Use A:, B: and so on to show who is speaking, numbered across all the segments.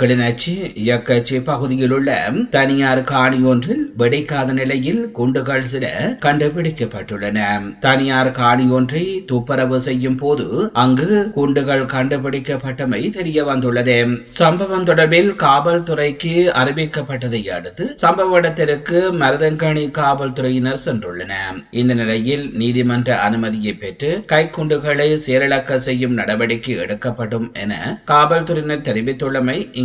A: கிளிநொச்சி இயக்கச்சி பகுதியில் உள்ள தனியார் காணி ஒன்றில் வெடிக்காத நிலையில் குண்டுகள் சில கண்டுபிடிக்கப்பட்டுள்ளன. தனியார் காணி ஒன்றை துப்பரவு செய்யும் போது அங்கு குண்டுகள் கண்டுபிடிக்கப்பட்டமை தெரிய வந்துள்ளது. சம்பவம் தொடர்பில் காவல்துறைக்கு அறிவிக்கப்பட்டதை அடுத்து சம்பவ இடத்திற்கு மருதங்கணி காவல்துறையினர் சென்றுள்ளனர். இந்த நிலையில் நீதிமன்ற அனுமதியை பெற்று கைக்குண்டுகளை செயலிழக்க செய்யும் நடவடிக்கை எடுக்கப்படும் என காவல்துறையினர் தெரிவித்துள்ளமை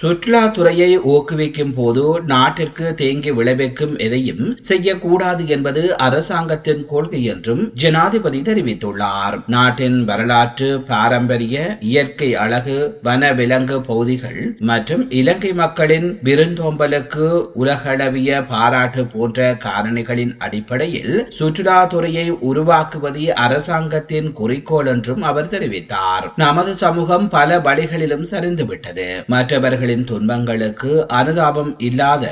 A: சுற்றுலாத்துறையை ஊக்குவிக்கும் போது நாட்டிற்கு தேங்கி விளைவிக்கும் எதையும் செய்யக்கூடாது என்பது அரசாங்கத்தின் கொள்கை என்றும் ஜனாதிபதி தெரிவித்துள்ளார். நாட்டின் வரலாற்று பாரம்பரிய இயற்கை அழகு வனவிலங்கு பகுதிகள் மற்றும் இலங்கை மக்களின் விருந்தோம்பலுக்கு உலகளவிய பாராட்டு போன்ற காரணிகளின் அடிப்படையில் சுற்றுலாத்துறையை உருவாக்குவது அரசாங்கத்தின் குறிக்கோள் என்றும் அவர் தெரிவித்தார். நமது சமூகம் பல வழிகளிலும் சரிந்துவிட்டது. மற்றவர்கள் அவர்களின் துன்பங்களுக்கு அனுதாபம் இல்லாத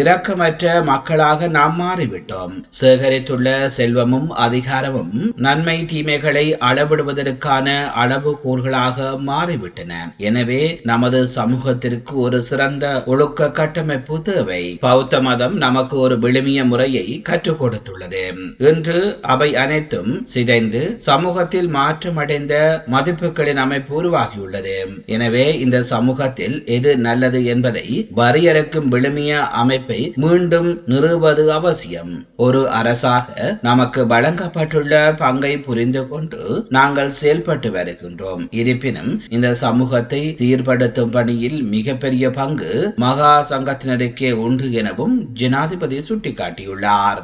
A: இரக்கமற்ற மக்களாக நாம் மாறிவிட்டோம். சேகரித்துள்ள செல்வமும் அதிகாரமும் நன்மை தீமைகளை அளவிடுவதற்கான அளவுகோல்களாக மாறிவிட்டன. எனவே நமது சமூகத்திற்கு ஒரு சிறந்த ஒழுக்க கட்டமைப்பு தேவை. பௌத்த மதம் நமக்கு ஒரு விழுமிய முறையை கற்றுக் கொடுத்துள்ளது. இன்று அவை அனைத்தும் சிதைந்து சமூகத்தில் மாற்றமடைந்த மதிப்புகளின் அமைப்பு உருவாகியுள்ளது. எனவே இந்த சமூகத்தில் எது நல்லது என்பதை வரையறுக்கும் விழுமிய அமைப்பை மீண்டும் நிறுவது அவசியம். ஒரு அரசாக நமக்கு வழங்கப்பட்டுள்ள பங்கை புரிந்து கொண்டு நாங்கள் செயல்பட்டு வருகின்றோம். இருப்பினும் இந்த சமூகத்தை சீர்படுத்தும் பணியில் மிகப்பெரிய பங்கு மகா சங்கத்தினருக்கே உண்டு எனவும் ஜனாதிபதி சுட்டிக்காட்டியுள்ளார்.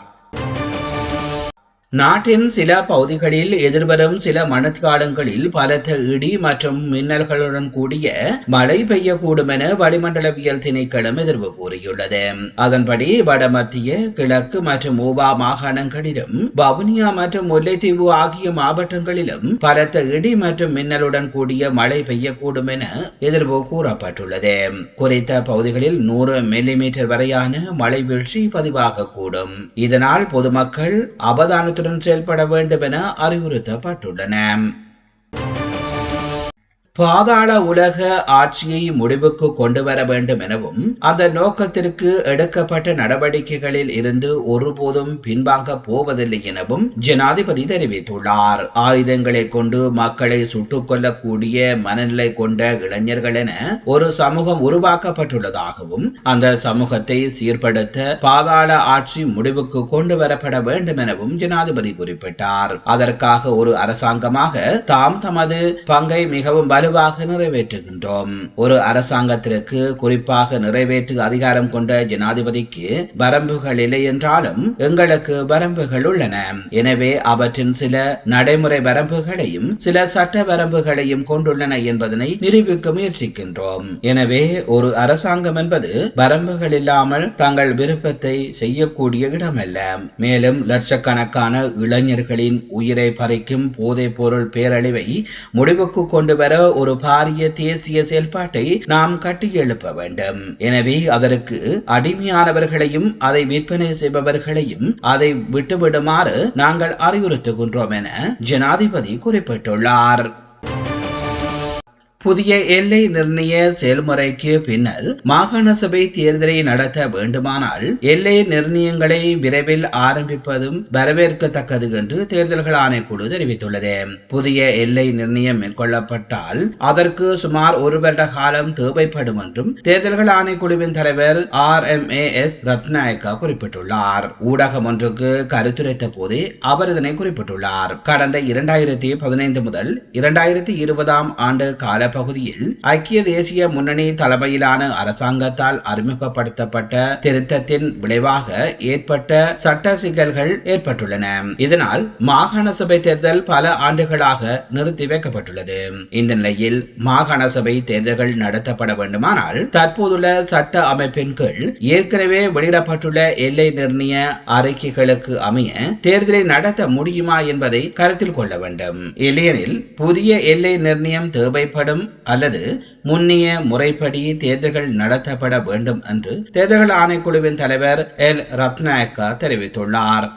A: நாட்டின் சில பகுதிகளில் எதிர்வரும் சில மணக்காலங்களில் பலத்த இடி மற்றும் மின்னல்களுடன் கூடிய மழை பெய்யக்கூடும் என வளிமண்டலவியல் திணைக்களம் எதிர்வு கூறியுள்ளது. அதன்படி வடமத்திய கிழக்கு மற்றும் ஊபா மாகாணங்களிலும் வவுனியா மற்றும் முல்லைத்தீவு ஆகிய மாவட்டங்களிலும் பலத்த இடி மற்றும் மின்னலுடன் கூடிய மழை பெய்யக்கூடும் என எதிர்வு கூறப்பட்டுள்ளது. குறித்த பகுதிகளில் நூறு மில்லிமீட்டர் வரையான மழை வீழ்ச்சி பதிவாகக்கூடும். இதனால் பொதுமக்கள் அவதான கவனத்துடன் செயல்பட வேண்டும் என அறிவுறுத்தப்பட்டுள்ளன. பாதாள உலக ஆட்சியை முடிவுக்கு கொண்டு வர வேண்டும் எனவும் அந்த நோக்கத்திற்கு எடுக்கப்பட்ட நடவடிக்கைகளில் இருந்து ஒருபோதும் பின்வாங்க போவதில்லை எனவும் ஜனாதிபதி தெரிவித்துள்ளார். ஆயுதங்களை கொண்டு மக்களை சுட்டுக் கொள்ளக்கூடிய மனநிலை கொண்ட இளைஞர்கள் என ஒரு சமூகம் உருவாக்கப்பட்டுள்ளதாகவும் அந்த சமூகத்தை சீர்படுத்த பாதாள ஆட்சி முடிவுக்கு கொண்டு வரப்பட வேண்டும் எனவும் ஜனாதிபதி குறிப்பிட்டார். அதற்காக ஒரு அரசாங்கமாக தாம் தமது பங்கை மிகவும் வலு வலுவாக நிறைவேற்றுகின்றோம். ஒரு அரசாங்கத்திற்கு குறிப்பாக நிறைவேற்று அதிகாரம் கொண்ட ஜனாதிபதிக்கு வரம்புகள் இல்லை என்றாலும் எங்களுக்கு வரம்புகள் உள்ளன. எனவே அவற்றின் சில நடைமுறை வரம்புகளையும் சில சட்ட வரம்புகளையும் கொண்டுள்ளன என்பதனை நிரூபிக்க முயற்சிக்கின்றோம். எனவே ஒரு அரசாங்கம் என்பது வரம்புகள் இல்லாமல் தங்கள் விருப்பத்தை செய்யக்கூடிய இடமல்ல. மேலும் லட்சக்கணக்கான இளைஞர்களின் உயிரை பறிக்கும் போதைப் பொருள் பேரழிவை முடிவுக்கு கொண்டு வர ஒரு பாரிய தேசிய செயல்பாட்டை நாம் கட்டியெழுப்ப வேண்டும். எனவே அதற்கு அடிமையானவர்களையும் அதை விற்பனை செய்பவர்களையும் அதை விட்டுவிடுமாறு நாங்கள் அறிவுறுத்துகின்றோம் என ஜனாதிபதி குறிப்பிட்டுள்ளார். புதிய எல்லை நிர்ணய செயல்முறைக்கு பின்னர் மாகாண சபை தேர்தலை நடத்த வேண்டுமானால் எல்லை நிர்ணயங்களை விரைவில் ஆரம்பிப்பதும் வரவேற்கத்தக்கது என்று தேர்தல்கள் ஆணைக்குழு தெரிவித்துள்ளது. புதிய எல்லை நிர்ணயம் மேற்கொள்ளப்பட்டால் அதற்கு சுமார் ஒரு வருட காலம் தேவைப்படும் என்றும் தேர்தல்கள் ஆணைக்குழுவின் தலைவர் R M A S Ratnayake குறிப்பிட்டுள்ளார். ஊடகம் ஒன்றுக்கு கருத்துரைத்த போதே அவர் இதனை குறிப்பிட்டுள்ளார். கடந்த இரண்டாயிரத்தி பதினைந்து முதல் இரண்டாயிரத்தி இருபதாம் ஆண்டு கால பகுதியில் ஐக்கிய தேசிய முன்னணி தலைமையிலான அரசாங்கத்தால் அறிமுகப்படுத்தப்பட்ட திருத்தத்தின் விளைவாக ஏற்பட்ட சட்ட சிக்கல்கள் ஏற்பட்டுள்ளன. இதனால் மாகாண சபை தேர்தல் பல ஆண்டுகளாக நிறுத்தி வைக்கப்பட்டுள்ளது. இந்த நிலையில் மாகாண சபை தேர்தல்கள் நடத்தப்பட வேண்டுமானால் தற்போதுள்ள சட்ட அமைப்பின் கீழ் ஏற்கனவே வெளியிடப்பட்டுள்ள எல்லை நிர்ணய அறிக்கைகளுக்கு அமைய தேர்தலை நடத்த முடியுமா என்பதை கருத்தில் கொள்ள வேண்டும். இல்லையெனில் புதிய எல்லை நிர்ணயம் தேவைப்படும் வேண்டும் அல்லது முன்னிய முறைப்படி தேர்தல்கள் நடத்தப்பட வேண்டும் என்று தேர்தல்கள் ஆணைக்குழுவின் தலைவர் எல். ரத்னாயக்கா தெரிவித்துள்ளார்.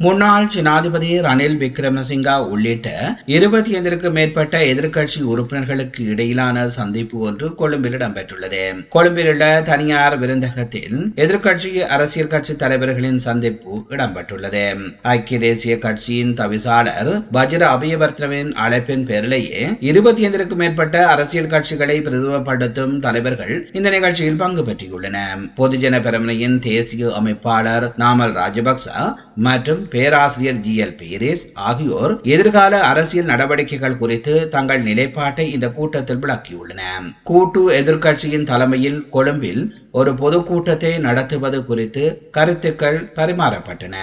A: முன்னாள் ஜனாதிபதி ரணில் விக்ரமசிங்கா உள்ளிட்ட இருபத்தி ஐந்திற்கும் மேற்பட்ட எதிர்க்கட்சி உறுப்பினர்களுக்கு இடையிலான சந்திப்பு ஒன்று கொழும்பில் இடம்பெற்றுள்ளது. கொழும்பில் உள்ள தனியார் விருந்தகத்தில் எதிர்க்கட்சி அரசியல் கட்சி தலைவர்களின் சந்திப்பு இடம்பெற்றுள்ளது. ஐக்கிய தேசிய கட்சியின் தவிசாளர் வஜ்ர அபயவர்த்தனவின் அழைப்பின் பேரிலேயே இருபத்தி ஐந்திற்கும் மேற்பட்ட அரசியல் கட்சிகளை பிரதிபப்படுத்தும் தலைவர்கள் இந்த நிகழ்ச்சியில் பங்கு பெற்றுள்ளனர். பொதுஜன பெருமனையின் தேசிய அமைப்பாளர் நாமல் ராஜபக்ச மற்றும் பேராசிரியர் ஜி. எல். பீரிஸ் ஆகியோர் எதிர்கால அரசியல் நடவடிக்கைகள் குறித்து தங்கள் நிலைப்பாட்டை இந்த கூட்டத்தில் விளக்கியுள்ளன கூட்டு எதிர்க்கட்சியின் தலைமையில் கொழும்பில் ஒரு பொதுக்கூட்டத்தை நடத்துவது குறித்து கருத்துக்கள் பரிமாறப்பட்டன.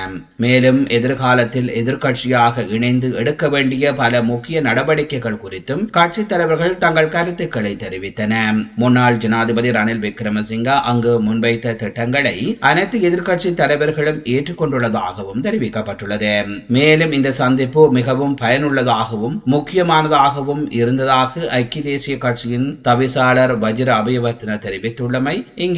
A: மேலும் எதிர்காலத்தில் எதிர்கட்சியாக இணைந்து எடுக்க வேண்டிய பல முக்கிய நடவடிக்கைகள் குறித்தும் கட்சித் தலைவர்கள் தங்கள் கருத்துக்களை தெரிவித்தன. முன்னாள் ஜனாதிபதி ரணில் விக்ரமசிங்கா அங்கு முன்வைத்த திட்டங்களை அனைத்து எதிர்க்கட்சி தலைவர்களும் ஏற்றுக்கொண்டுள்ளதாகவும் தெரிவிக்கப்பட்டுள்ளது. மேலும் இந்த சந்திப்பு மிகவும் பயனுள்ளதாகவும் முக்கியமானதாகவும் இருந்ததாக ஐக்கிய தேசிய கட்சியின் தவிசாளர் வஜ்ர அபயவர்த்தன தெரிவித்துள்ளமை இங்கே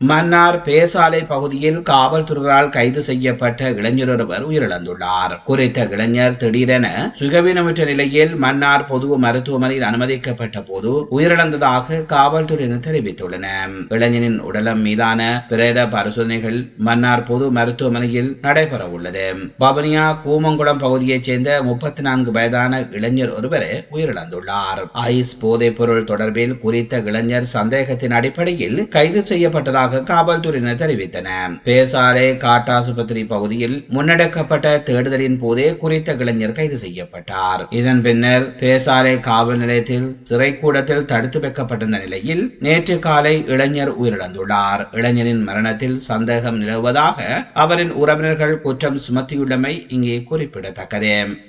A: மன்னார் பேசாலை பகுதியில் காவல்துறையால் கைது செய்யப்பட்ட இளைஞர் ஒருவர் உயிரிழந்துள்ளார். குறித்த இளைஞர் திடீரென சுகவீனமற்ற நிலையில் மன்னார் பொது மருத்துவமனையில் அனுமதிக்கப்பட்ட போது உயிரிழந்ததாக காவல்துறையினர் தெரிவித்துள்ளனர். இளைஞனின் உடலம் மீதான பிரேத பரிசோதனைகள் மன்னார் பொது மருத்துவமனையில் நடைபெற உள்ளது பவனியா கூமங்குளம் பகுதியைச் சேர்ந்த முப்பத்தி நான்கு வயதான இளைஞர் ஒருவர் உயிரிழந்துள்ளார். ஐஸ் போதைப் பொருள் தொடர்பில் குறித்த இளைஞர் சந்தேகத்தின் அடிப்படையில் கைது செய்யப்பட்டதாக காவல்துறையினர் தெரிவித்தனர் பேசாலை காட்டாசுபத்திரி பகுதியில் முன்னெடுக்கப்பட்ட தேடுதலின் போதே குறித்த இளைஞர் கைது செய்யப்பட்டார். இதன் பின்னர் பேசாலை காவல் நிலையத்தில் சிறைக்கூடத்தில் தடுத்து வைக்கப்பட்டிருந்த நிலையில் நேற்று காலை இளைஞர் உயிரிழந்துள்ளார். இளைஞரின் மரணத்தில் சந்தேகம் நிலவுவதாக அவரின் உறவினர்கள் குற்றம் சுமத்தியுள்ளமை இங்கே குறிப்பிடத்தக்கது.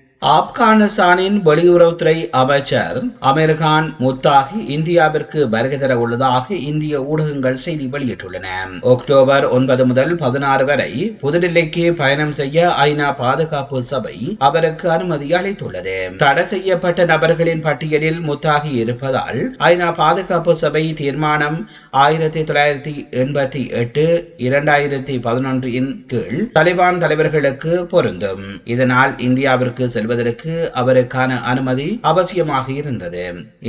A: ஆப்கானிஸ்தானின் வெளியுறவுத்துறை அமைச்சர் அமீர்கான் முத்தாகி இந்தியாவிற்கு வருகை தர உள்ளதாக இந்திய ஊடகங்கள் செய்தி வெளியிட்டுள்ளன. அக்டோபர் ஒன்பது முதல் பதினாறு வரை புதுடில்லிக்கு பயணம் செய்ய ஐநா பாதுகாப்பு சபை அவருக்கு அனுமதி அளித்துள்ளது. தடை செய்யப்பட்ட நபர்களின் பட்டியலில் முத்தாகி இருப்பதால் ஐநா பாதுகாப்பு சபை தீர்மானம் ஆயிரத்தி தொள்ளாயிரத்தி எண்பத்தி எட்டு இரண்டாயிரத்தி பதினொன்றின் கீழ் தலிபான் தலைவர்களுக்கு பொருந்தும். இதனால் இந்தியாவிற்கு செல்வதற்கு அவருக்கான அனுமதி அவசியமாக இருந்தது.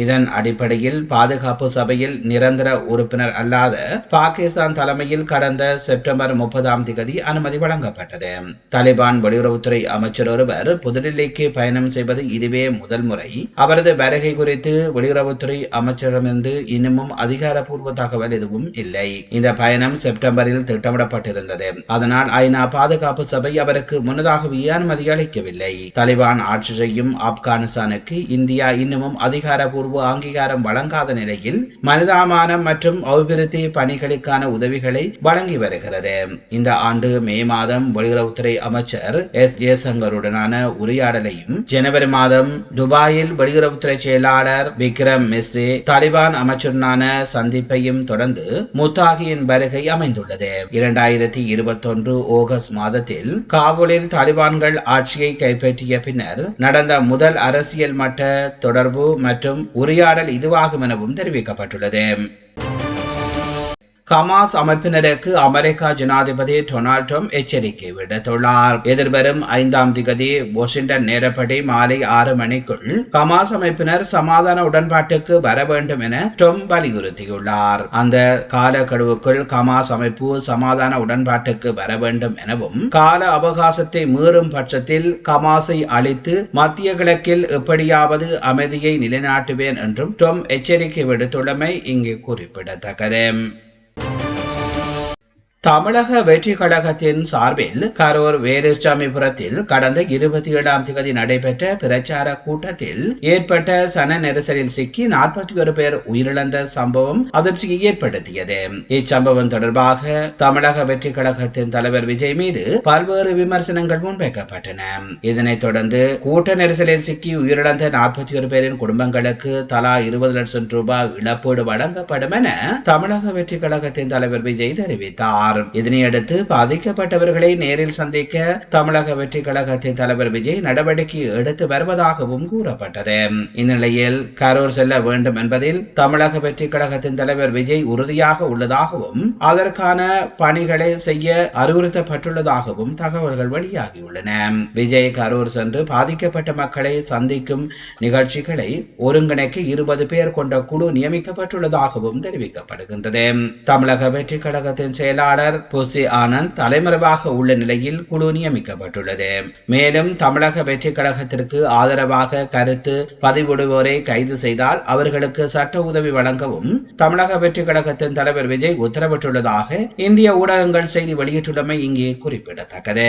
A: இதன் அடிப்படையில் பாதுகாப்பு சபையில் நிரந்தர உறுப்பினர் அல்லாத பாகிஸ்தான் தலைமையில் கடந்த செப்டம்பர் முப்பதாம் தேதி அனுமதி வழங்கப்பட்டது. தலிபான் வெளியுறவுத்துறை அமைச்சர் ஒருவர் புதுடில்லிக்கு பயணம் செய்வது இதுவே முதல் முறை. அவரது வருகை குறித்து வெளியுறவுத்துறை அமைச்சரிடமிருந்து இன்னமும் அதிகாரப்பூர்வ தகவல் எதுவும் இல்லை. இந்த பயணம் செப்டம்பரில் திட்டமிடப்பட்டிருந்தது. அதனால் ஐநா பாதுகாப்பு சபை அவருக்கு முன்னதாகவே அனுமதி அளிக்கவில்லை. தலிபான் ஆட்சி செய்யும் ஆப்கானிஸ்தானுக்கு இந்தியா இன்னமும் அதிகாரபூர்வ அங்கீகாரம் வழங்காத நிலையில் மனிதாமானம் மற்றும் அபிவிருத்தி பணிகளுக்கான உதவிகளை வழங்கி வருகிறது. இந்த ஆண்டு மே மாதம் வெளியுறவுத்துறை அமைச்சர் எஸ் ஜெயசங்கருடனான உரையாடலையும் ஜனவரி மாதம் துபாயில் வெளியுறவுத்துறை செயலாளர் விக்ரம் மிஸ்ரி தாலிபான் அமைச்சருடனான சந்திப்பையும் தொடர்ந்து முத்தாகியின் வருகை அமைந்துள்ளது. இரண்டாயிரத்தி இருபத்தொன்று ஆகஸ்ட் மாதத்தில் காபூலில் தாலிபான்கள் ஆட்சியை கைப்பற்றிய பின்னர் நடந்த முதல் அரசியல் மட்ட தொடர்பு மற்றும் உரையாடல் இதுவாகும் எனவும் தெரிவிக்கப்பட்டுள்ளது. ஹமாஸ் அமைப்பினருக்கு அமெரிக்கா ஜனாதிபதி டொனால்ட் ட்ரம்ப் எச்சரிக்கை விடுத்துள்ளார். எதிர்வரும் ஐந்தாம் திகதி வாஷிங்டன் நேரப்படி மாலை ஆறு மணிக்குள் ஹமாஸ் அமைப்பினர் சமாதான உடன்பாட்டுக்கு வர வேண்டும் என ட்ரம்ப் வலியுறுத்தியுள்ளார். அந்த காலக்கெடுவுக்குள் ஹமாஸ் அமைப்பு சமாதான உடன்பாட்டுக்கு வர வேண்டும் எனவும் கால அவகாசத்தை மீறும் பட்சத்தில் ஹமாஸை அழித்து மத்திய கிழக்கில் எப்படியாவது அமைதியை நிலைநாட்டுவேன் என்றும் ட்ரம்ப் எச்சரிக்கை விடுத்துள்ளமை இங்கு குறிப்பிடத்தக்கது. தமிழக வெற்றி கழகத்தின் சார்பில் கரூர் வேலுசாமிபுரத்தில் கடந்த இருபத்தி ஏழாம் தேதி நடைபெற்ற பிரச்சார கூட்டத்தில் ஏற்பட்ட சன நெரிசலில் சிக்கி நாற்பத்தி ஒரு பேர் உயிரிழந்த சம்பவம் அதிர்ச்சியை ஏற்படுத்தியது. இச்சம்பவம் தொடர்பாக தமிழக வெற்றி கழகத்தின் தலைவர் விஜய் மீது பல்வேறு விமர்சனங்கள் முன்வைக்கப்பட்டன. இதனைத் தொடர்ந்து கூட்ட நெரிசலில் சிக்கி உயிரிழந்த நாற்பத்தி ஒரு பேரின் குடும்பங்களுக்கு தலா இருபது லட்சம் ரூபாய் இழப்பீடு வழங்கப்படும் என தமிழக வெற்றி கழகத்தின் தலைவர் விஜய் தெரிவித்தார். இதனையடுத்து பாதிக்கப்பட்டவர்களை நேரில் சந்திக்க தமிழக வெற்றி கழகத்தின் தலைவர் விஜய் நடவடிக்கை எடுத்து வருவதாகவும் கூறப்பட்டது. இந்நிலையில் கரூர் செல்ல வேண்டும் என்பதில் தமிழக வெற்றி கழகத்தின் தலைவர் விஜய் உறுதியாக உள்ளதாகவும் அதற்கான பணிகளை செய்ய அறிவுறுத்தப்பட்டுள்ளதாகவும் தகவல்கள் வெளியாகியுள்ளன. விஜய் கரூர் சென்று பாதிக்கப்பட்ட மக்களை சந்திக்கும் நிகழ்ச்சிகளை ஒருங்கிணைக்க இருபது பேர் கொண்ட குழு நியமிக்கப்பட்டுள்ளதாகவும் தெரிவிக்கப்படுகின்றது. தமிழக வெற்றி கழகத்தின் செயலாளர் புசி ஆனந்த் தலைமறைவாக உள்ள நிலையில் குழு நியமிக்கப்பட்டுள்ளது. மேலும் தமிழக வெற்றி கழகத்திற்கு ஆதரவாக கருத்து பதிவிடுவோரை கைது செய்தால் அவர்களுக்கு சட்ட உதவி வழங்கவும் தமிழக வெற்றி கழகத்தின் தலைவர் விஜய் உத்தரவிட்டுள்ளதாக இந்திய ஊடகங்கள் செய்தி வெளியிட்டுள்ளமை இங்கே குறிப்பிடத்தக்கது.